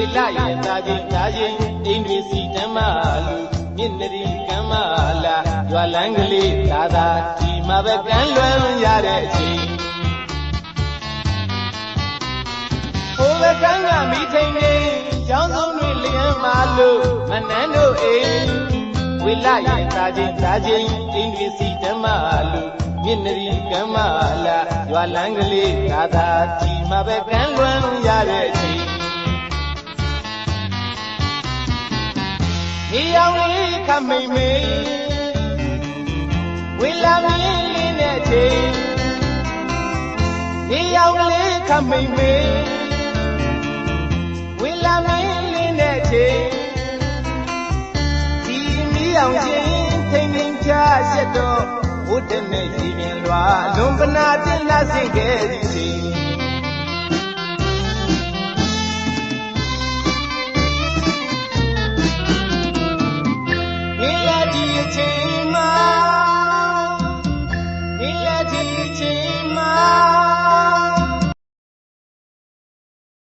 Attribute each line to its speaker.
Speaker 1: ဝိလရဲ့သာချင်းသာချင်းအိန္ဒြေစီဓမ္မလူမြင့်နရီကမ္မလာရွာလန်းကလေးသာသာဒီမှာပဲကမ်းလွန်ရတဲ့အချိန်ဟိုဘကန်းကမိထိန်နေကျောင်းဆုံးတွေလျံမာလို့မနန်းတို့အိမ်ဝိလရဲ့သာချင်းသာချင်းအိန္ဒြေစီဓမ္မလူမြင့်နရီကမ္မလာရွာလန်းကလေးသာသာဒီမှာပဲကမ်းလွန် ဒီအောင်လေးခမိန်မေဝေလာမင်းလေးနဲ့ချိန်ဒီအောင်လေးခမိန်မေဝေလာမင်းလေးနဲ့ချိန်ဒီမီးအောင်ချင်းထိန်ထိန်ချဆက်တော့ဘုဒ္ဓနဲ့ရည်မြင်လွာလွန်ပနာတင်လာစင်ခဲ့သည် ချိန်မှာဒီအချိန်မှာ